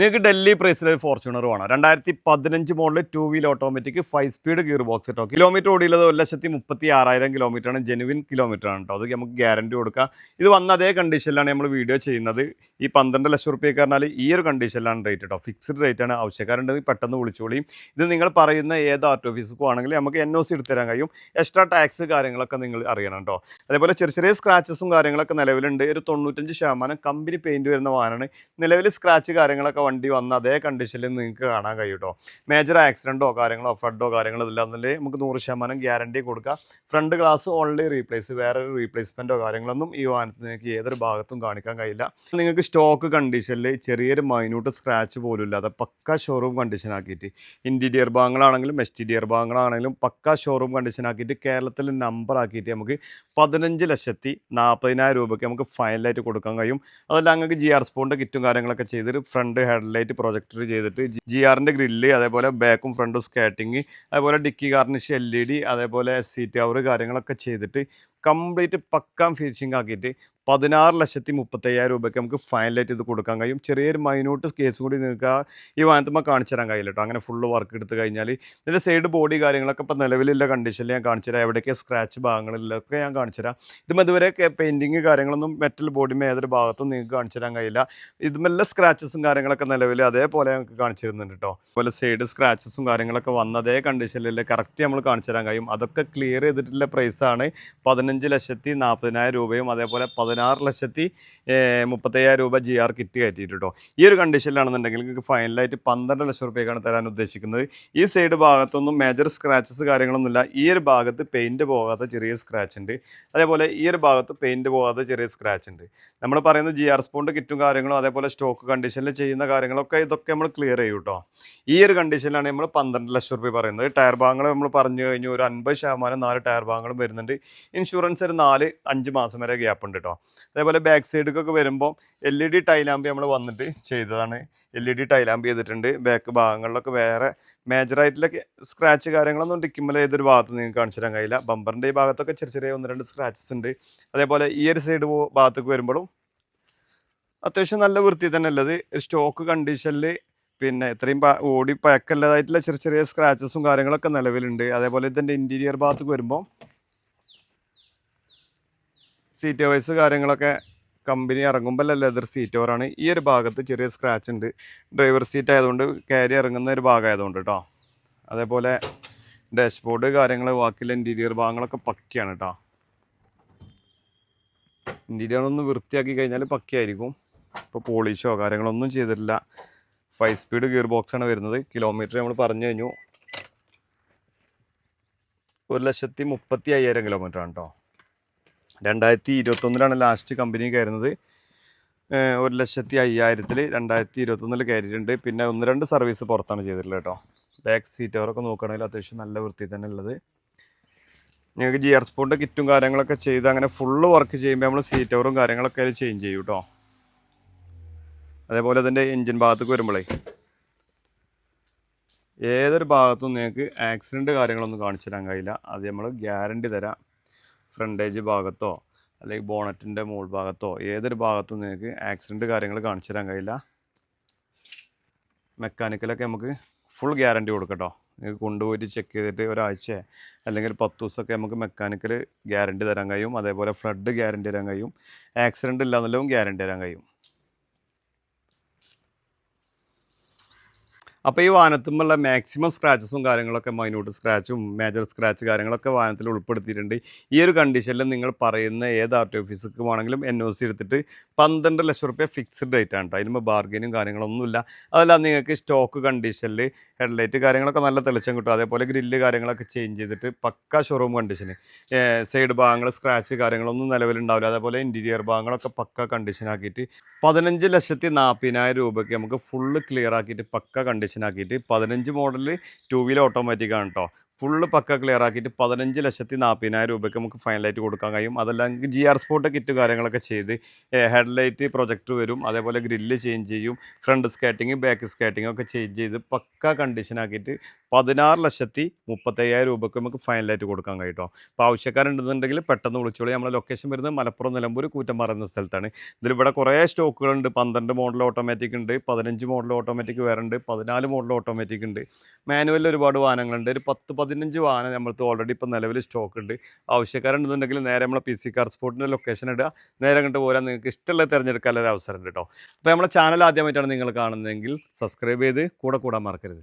നിങ്ങൾക്ക് ഡൽഹി പ്രൈസിൽ ഒരു ഫോർച്യൂണർ വേണം. രണ്ടായിരത്തി പതിനഞ്ച് model two wheel automatic five speed gear box കേട്ടോ കിലോമീറ്റർ ഓടിയുള്ളത് ഒരു ലക്ഷത്തി മുപ്പത്തി ആറായിരം കിലോമീറ്റർ ആണ്. ജെനുവിൻ കിലോമീറ്റർ ആണ് കേട്ടോ അത് നമുക്ക് ഗ്യാരണ്ടി കൊടുക്കാം. ഇത് വന്ന അതേ കണ്ടീഷനിലാണ് നമ്മൾ വീഡിയോ ചെയ്യുന്നത്. ഈ പന്ത്രണ്ട് ലക്ഷം റുപ്യക്ക് പറഞ്ഞാൽ ഈ ഒരു കണ്ടീഷനിലാണ് റേറ്റ് കേട്ടോ ഫിക്സ്ഡ് റേറ്റ് ആണ് ആവശ്യക്കാരുണ്ടെങ്കിൽ പെട്ടെന്ന് വിളിച്ചോളിയും ഇത് നിങ്ങൾ പറയുന്ന ഏത് ആർട്ട് ഓഫീസിക്കും പോകുകയാണെങ്കിൽ നമുക്ക് എൻ ഒ സി എടുത്തുതരാൻ കഴിയും. എക്സ്ട്രാ ടാക്സ് കാര്യങ്ങളൊക്കെ നിങ്ങൾ അറിയണം കേട്ടോ അതേപോലെ ചെറിയ ചെറിയ സ്ക്രാച്ചസും കാര്യങ്ങളൊക്കെ നിലവിലുണ്ട്. ഒരു തൊണ്ണൂറ്റഞ്ച് ശതമാനം കമ്പനി പെയിന്റ് വരുന്ന വാഹനമാണ്. നിലവിൽ സ്ക്രാച്ച് കാര്യങ്ങളൊക്കെ വണ്ടി വന്ന അതേ കണ്ടീഷനിൽ നിങ്ങൾക്ക് കാണാൻ കഴിയും കേട്ടോ മേജർ ആക്സിഡന്റോ കാര്യങ്ങളോ ഫ്ലഡോ കാര്യങ്ങളോ ഇതില്ലാന്നുണ്ടെങ്കിൽ നമുക്ക് നൂറ് ശതമാനം ഗ്യാരണ്ടി കൊടുക്കാം. ഫ്രണ്ട് ഗ്ലാസ് ഓൺലി റീപ്ലേസ് വേറെ ഒരു റീപ്ലേസ്മെന്റോ കാര്യങ്ങളൊന്നും ഈ വാഹനത്തിൽ നിങ്ങൾക്ക് ഏതൊരു ഭാഗത്തും കാണിക്കാൻ കഴിയില്ല. നിങ്ങൾക്ക് സ്റ്റോക്ക് കണ്ടീഷനിൽ ചെറിയൊരു മൈന്യൂട്ട് സ്ക്രാച്ച് പോലും ഇല്ലാതെ പക്ക ഷോറൂം കണ്ടീഷൻ ആക്കിയിട്ട് ഇന്റീരിയർ ഭാഗങ്ങളാണെങ്കിലും എക്സ്റ്റീരിയർ ഭാഗങ്ങളാണെങ്കിലും പക്ക ഷോറൂം കണ്ടീഷൻ ആക്കിയിട്ട് കേരളത്തിൽ നമ്പർ ആക്കിയിട്ട് നമുക്ക് പതിനഞ്ച് ലക്ഷത്തി നാൽപ്പതിനായിരം രൂപയ്ക്ക് നമുക്ക് ഫൈനലായിട്ട് കൊടുക്കാൻ കഴിയും. അതല്ല അങ്ങക്ക് ജി ആർ സ്പോണിന്റെ കിറ്റും കാര്യങ്ങളൊക്കെ ചെയ്തിട്ട് ഫ്രണ്ട് ഹെഡ്ലൈറ്റ് പ്രൊജക്ടർ ചെയ്തിട്ട് ജി ആറിന്റെ ഗ്രില്ല് അതേപോലെ ബാക്കും ഫ്രണ്ടും സ്കാറ്റിങ് അതേപോലെ dickey garnish L E D അതേപോലെ സീറ്റ് അവർ കാര്യങ്ങളൊക്കെ ചെയ്തിട്ട് കംപ്ലീറ്റ് പക്കാം ഫിനിഷിംഗ് ആക്കിയിട്ട് പതിനാറ് ലക്ഷത്തി മുപ്പത്തയ്യായിരം രൂപയ്ക്ക് നമുക്ക് ഫൈനലായിട്ട് ഇത് കൊടുക്കാൻ കഴിയും. ചെറിയൊരു മൈനോട്ട് കേസ് കൂടി നിങ്ങൾക്ക് ആ ഈ വാഹനത്തുമ്പോൾ കാണിച്ചു തരാൻ കഴിയില്ല അങ്ങനെ ഫുള്ള് വർക്ക് എടുത്ത് കഴിഞ്ഞാൽ ഇതിന്റെ സൈഡ് ബോഡി കാര്യങ്ങളൊക്കെ ഇപ്പോൾ നിലവിലുള്ള കണ്ടീഷനിൽ ഞാൻ കാണിച്ചു തരാം. എവിടെയൊക്കെ സ്ക്രാച്ച് ഭാഗങ്ങളിലൊക്കെ ഞാൻ കാണിച്ചു തരാം. ഇതും ഇതുവരെ പെയിന്റിങ് കാര്യങ്ങളൊന്നും മെറ്റൽ ബോഡിമേ ഏതൊരു ഭാഗത്തും നിങ്ങൾക്ക് കാണിച്ചു തരാൻ കഴിയില്ല. ഇതുമെല്ലാം സ്ക്രാച്ചസും കാര്യങ്ങളൊക്കെ നിലവിൽ അതേപോലെ നമുക്ക് കാണിച്ചു തരുന്നുണ്ട് കേട്ടോ. അതുപോലെ സൈഡ് സ്ക്രാച്ചസും കാര്യങ്ങളൊക്കെ വന്ന അതേ കണ്ടീഷനിൽ കറക്റ്റ് നമ്മൾ കാണിച്ചു തരാൻ കഴിയും. അതൊക്കെ ക്ലിയർ ചെയ്തിട്ടുള്ള പ്രൈസാണ് പതിനഞ്ച് ലക്ഷത്തി നാൽപ്പതിനായിരം രൂപയും അതേപോലെ പതിനാറ് ലക്ഷത്തി മുപ്പത്തയ്യായിരം രൂപ ജി ആർ കിറ്റ് കയറ്റിയിട്ട് കേട്ടോ ഈ ഒരു കണ്ടീഷനിലാണെന്നുണ്ടെങ്കിൽ നിങ്ങൾക്ക് ഫൈനലായിട്ട് പന്ത്രണ്ട് ലക്ഷം റുപ്യക്കാണ് തരാൻ ഉദ്ദേശിക്കുന്നത്. ഈ സൈഡ് ഭാഗത്തൊന്നും മേജർ സ്ക്രാച്ചസ് കാര്യങ്ങളൊന്നുമില്ല. ഈ ഒരു ഭാഗത്ത് പെയിന്റ് പോകാത്ത ചെറിയ സ്ക്രാച്ച് ഉണ്ട്. അതേപോലെ ഈ ഒരു ഭാഗത്ത് പെയിന്റ് പോകാത്ത ചെറിയ സ്ക്രാച്ച് ഉണ്ട്. നമ്മൾ പറയുന്ന ജി ആർ സ്പോണ്ട് കിറ്റും കാര്യങ്ങളും അതേപോലെ സ്റ്റോക്ക് കണ്ടീഷനിൽ ചെയ്യുന്ന കാര്യങ്ങളൊക്കെ ഇതൊക്കെ നമ്മൾ ക്ലിയർ ചെയ്യും കേട്ടോ ഈ ഒരു കണ്ടീഷനിലാണ് നമ്മൾ പന്ത്രണ്ട് ലക്ഷം റുപ്യ പറയുന്നത്. ടയർ ഭാഗങ്ങൾ നമ്മൾ പറഞ്ഞു കഴിഞ്ഞു ഒരു അൻപത് ശതമാനം നാല് ടയർ ഭാഗങ്ങളും വരുന്നുണ്ട്. ഇൻഷുറൻസ് ഒരു നാല് അഞ്ച് മാസം വരെ ഗ്യാപ്പ് ഉണ്ട് കേട്ടോ അതേപോലെ ബാക്ക് സൈഡിലേക്കൊക്കെ വരുമ്പോൾ എൽ ഇ ഡി ടൈലാമ്പ് നമ്മൾ വന്നിട്ട് ചെയ്തതാണ്. L E D tail lamp ചെയ്തിട്ടുണ്ട്. ബാക്ക് ഭാഗങ്ങളിലൊക്കെ വേറെ മേജറായിട്ടുള്ള സ്ക്രാച്ച് കാര്യങ്ങളൊന്നും ഡിക്കുമ്പോൾ ഏതൊരു ഭാഗത്ത് നിങ്ങൾക്ക് കാണിച്ചു തരാൻ കഴിയില്ല. ബമ്പറിന്റെ ഈ ഭാഗത്തൊക്കെ ചെറിയ ചെറിയ ഒന്ന് രണ്ട് സ്ക്രാച്ചസ് ഉണ്ട്. അതേപോലെ ഈ ഒരു സൈഡ് ഭാഗത്തേക്ക് വരുമ്പോഴും അത്യാവശ്യം നല്ല വൃത്തി തന്നെ ഉള്ളത്. സ്റ്റോക്ക് കണ്ടീഷനിൽ പിന്നെ ഇത്രയും ഓടി പഴക്കല്ലതായിട്ടുള്ള ചെറിയ ചെറിയ സ്ക്രാച്ചസും കാര്യങ്ങളൊക്കെ നിലവിലുണ്ട്. അതേപോലെ ഇതിന്റെ ഇന്റീരിയർ ഭാഗത്തേക്ക് വരുമ്പോൾ സീറ്റ് വൈസ് കാര്യങ്ങളൊക്കെ കമ്പനി ഇറങ്ങുമ്പോൾ ലെതർ സീറ്റ് ഓവറാണ് ഈ ഒരു ഭാഗത്ത് ചെറിയ സ്ക്രാച്ച് ഉണ്ട്. ഡ്രൈവർ സീറ്റ് ആയതുകൊണ്ട് കയറി ഇറങ്ങുന്ന ഒരു ഭാഗമായതുകൊണ്ട് കേട്ടോ അതേപോലെ ഡാഷ്ബോർഡ് കാര്യങ്ങൾ ബാക്കിയുള്ള ഇന്റീരിയർ ഭാഗങ്ങളൊക്കെ പക്കയാണ് കേട്ടോ ഇന്റീരിയർ ഒന്ന് വൃത്തിയാക്കി കഴിഞ്ഞാൽ പക്കയായിരിക്കും. ഇപ്പോൾ പോളിഷോ കാര്യങ്ങളൊന്നും ചെയ്തിട്ടില്ല. ഫൈവ് സ്പീഡ് ഗിയർ ബോക്സ് ആണ് വരുന്നത്. കിലോമീറ്റർ നമ്മൾ പറഞ്ഞു കഴിഞ്ഞു. ഒരു ലക്ഷത്തി മുപ്പത്തി അയ്യായിരം കിലോമീറ്റർ ആണ് കേട്ടോ രണ്ടായിരത്തി ഇരുപത്തൊന്നിലാണ് ലാസ്റ്റ് കമ്പനി കയറുന്നത് ഒരു ലക്ഷത്തി അയ്യായിരത്തിൽ രണ്ടായിരത്തി ഇരുപത്തൊന്നിൽ കയറിയിട്ടുണ്ട്. പിന്നെ ഒന്ന് രണ്ട് സർവീസ് പുറത്താണ് ചെയ്തിട്ടുള്ളത് കേട്ടോ. ബാക്ക് സീറ്റ് അവരൊക്കെ നോക്കുകയാണെങ്കിൽ അത്യാവശ്യം നല്ല വൃത്തി തന്നെ ഉള്ളത്. നിങ്ങൾക്ക് ജി ആർ സ്പോണിന്റെ കിറ്റും കാര്യങ്ങളൊക്കെ ചെയ്ത് അങ്ങനെ ഫുള്ള് വർക്ക് ചെയ്യുമ്പോൾ നമ്മൾ സീറ്റ് ഓവറും കാര്യങ്ങളൊക്കെ അതിൽ ചേഞ്ച് ചെയ്യും കേട്ടോ. അതേപോലെ അതിന്റെ എൻജിൻ ഭാഗത്തേക്ക് വരുമ്പോഴേ ഏതൊരു ഭാഗത്തും നിങ്ങൾക്ക് ആക്സിഡന്റ് കാര്യങ്ങളൊന്നും കാണിച്ചു തരാൻ കഴിയില്ല. അത് നമ്മൾ ഗ്യാരണ്ടി തരാം. ഫ്രണ്ടേജ് ഭാഗത്തോ അല്ലെങ്കിൽ ബോണറ്റിന്റെ മുകൾ ഭാഗത്തോ ഏതൊരു ഭാഗത്തും നിങ്ങൾക്ക് ആക്സിഡന്റ് കാര്യങ്ങൾ കാണിച്ചു തരാൻ കഴിയില്ല. മെക്കാനിക്കലൊക്കെ നമുക്ക് ഫുൾ ഗ്യാരണ്ടി കൊടുക്കട്ടോ. നിങ്ങൾക്ക് കൊണ്ടുപോയിട്ട് ചെക്ക് ചെയ്തിട്ട് ഒരാഴ്ച അല്ലെങ്കിൽ പത്ത് ദിവസമൊക്കെ നമുക്ക് മെക്കാനിക്കൽ ഗ്യാരണ്ടി തരാൻ കഴിയും. അതേപോലെ ഫ്ലഡ് ഗ്യാരണ്ടി തരാൻ കഴിയും. ആക്സിഡന്റ് ഇല്ലാന്നുള്ളതും ഗ്യാരണ്ടി തരാൻ കഴിയും. അപ്പോൾ ഈ വാനത്തുമുള്ള മാക്സിമം സ്ക്രാച്ചസും കാര്യങ്ങളൊക്കെ മൈന്യൂട്ട് സ്ക്രാച്ചും മേജർ സ്ക്രാച്ച് കാര്യങ്ങളൊക്കെ വാനത്തിൽ ഉൾപ്പെടുത്തിയിട്ടുണ്ട്. ഈ ഒരു കണ്ടീഷനിൽ നിങ്ങൾ പറയുന്ന ഏത് ആർ ടി ഓഫീസിക്ക് വേണമെങ്കിലും എൻ ഒ സി എടുത്തിട്ട് പന്ത്രണ്ട് ലക്ഷം റുപ്യ ഫിക്സ്ഡ് റേറ്റ് ആണ് കേട്ടോ അതിനുമ്പോൾ ബാർഗൈനും കാര്യങ്ങളൊന്നുമില്ല. അതല്ല നിങ്ങൾക്ക് സ്റ്റോക്ക് കണ്ടീഷനിൽ ഹെഡ്ലൈറ്റ് കാര്യങ്ങളൊക്കെ നല്ല തെളിച്ചം കിട്ടും. അതേപോലെ ഗ്രില്ല് കാര്യങ്ങളൊക്കെ ചേഞ്ച് ചെയ്തിട്ട് പക്ക ഷോറൂം കണ്ടീഷന് സൈഡ് ഭാഗങ്ങൾ സ്ക്രാച്ച് കാര്യങ്ങളൊന്നും നിലവിലുണ്ടാവില്ല. അതേപോലെ ഇന്റീരിയർ ഭാഗങ്ങളൊക്കെ പക്ക കണ്ടീഷനാക്കിയിട്ട് പതിനഞ്ച് ലക്ഷത്തി നാൽപ്പതിനായിരം രൂപയ്ക്ക് നമുക്ക് ഫുള്ള് ക്ലിയർ ആക്കിയിട്ട് പക്ക കണ്ടീഷൻ ആക്കിയിട്ട് പതിനഞ്ച് മോഡൽ ടു വീലർ ഓട്ടോമാറ്റിക് ആണ് കേട്ടോ ഫുള്ള് പക്ക ക്ലിയർ ആക്കിയിട്ട് പതിനഞ്ച് ലക്ഷത്തി നാൽപ്പതിനായിരം രൂപയ്ക്ക് നമുക്ക് ഫൈനലായിട്ട് കൊടുക്കാൻ കഴിയും. അതെല്ലാം ജി ആർ സ്പോട്ട് കിറ്റ് കാര്യങ്ങളൊക്കെ ചെയ്ത് ഹെഡ്ലൈറ്റ് പ്രൊജക്റ്റ് വരും. അതേപോലെ ഗ്രില്ല് ചേഞ്ച് ചെയ്യും. ഫ്രണ്ട് സ്കാറ്റിങ് ബാക്ക് സ്കേറ്റിംഗ് ഒക്കെ ചേഞ്ച് ചെയ്ത് പക്ക കണ്ടീഷനാക്കിയിട്ട് പതിനാറ് ലക്ഷത്തി മുപ്പത്തയ്യായിരം രൂപയ്ക്ക് നമുക്ക് ഫൈനലായിട്ട് കൊടുക്കാൻ കഴിയും അപ്പോൾ ആവശ്യക്കാരുണ്ടെന്നുണ്ടെങ്കിൽ പെട്ടെന്ന് വിളിച്ചോളൂ. നമ്മുടെ ലൊക്കേഷൻ വരുന്നത് മലപ്പുറം നിലമ്പൂർ കൂറ്റമ്പാറ എന്ന സ്ഥലത്താണ്. ഇതിൽ ഇവിടെ കുറേ സ്റ്റോക്കുകളുണ്ട് പന്ത്രണ്ട് മോഡൽ ഓട്ടോമാറ്റിക് ഉണ്ട്. പതിനഞ്ച് മോഡൽ ഓട്ടോമാറ്റിക് വേറെ ഉണ്ട്. പതിനാല് മോഡൽ ഓട്ടോമാറ്റിക് ഉണ്ട്. മാനുവലിൽ ഒരുപാട് വാഹനങ്ങളുണ്ട്. ഒരു പത്ത് പതിനഞ്ച് വാഹനം നമ്മൾക്ക് ഓൾറെഡി ഇപ്പോൾ നിലവിൽ സ്റ്റോക്ക് ഉണ്ട്. ആവശ്യക്കാരുണ്ടെന്നുണ്ടെങ്കിൽ നേരെ നമ്മളെ പി സി കാർ സ്പോർട്ടിന്റെ ലൊക്കേഷൻ ഇടുക. നേരെ അങ്ങോട്ട് പോരാൻ നിങ്ങൾക്ക് ഇഷ്ടമുള്ള തിരഞ്ഞെടുക്കാനുള്ള ഒരു അവസരം ഉണ്ട് കേട്ടോ അപ്പോൾ നമ്മളെ ചാനൽ ആദ്യമായിട്ടാണ് നിങ്ങൾ കാണുന്നതെങ്കിൽ സബ്സ്ക്രൈബ് ചെയ്ത് കൂടെ കൂടാൻ മറക്കരുത്.